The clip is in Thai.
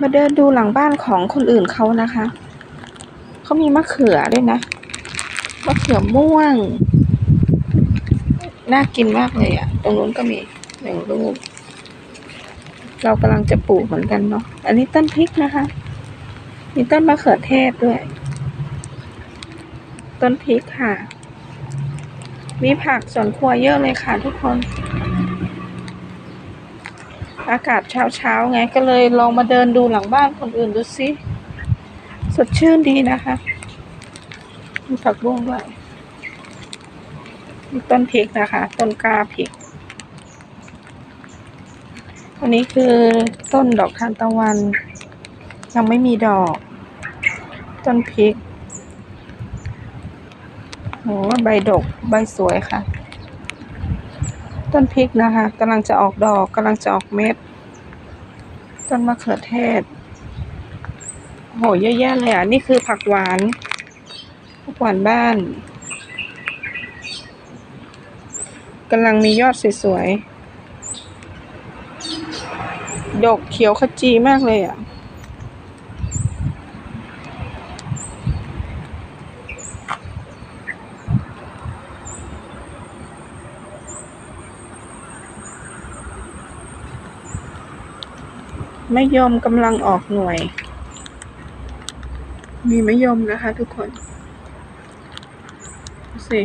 มาเดินดูหลังบ้านของคนอื่นเขานะคะ เขามีมะเขือด้วยนะ มะเขือม่วง น่ากินมากเลยอะ่ะ ตรงนู้นก็มีหนึ่งลูก เรากำลังจะปลูกเหมือนกันเนาะ อันนี้ต้นพริกนะคะ มีต้นมะเขือเทศด้วย ต้นพริกค่ะ มีผักสวนครัวเยอะเลยค่ะทุกคน อากาศเช้าเช้าไงก็เลยลองมาเดินดูหลังบ้านคนอื่นดูสิสดชื่นดีนะคะมีผักบุ้งด้วยมีต้นพริกนะคะต้นกล้าพริกอันนี้คือต้นดอกทานตะวัน ยังไม่มีดอก ต้นพริกโหใบดกใบสวยค่ะ ต้นพริกนะคะกำลังจะออกดอกกำลังจะออกเม็ด ต้นมะเขือเทศโหเยอะแยะเลยอะ นี่คือผักหวานผักหวานบ้านกำลังมียอดสวยๆดกเขียวขจีมากเลยอะ ไม่ยมกำลังออกหน่วย มีไม่ยมนะคะทุกคนสิ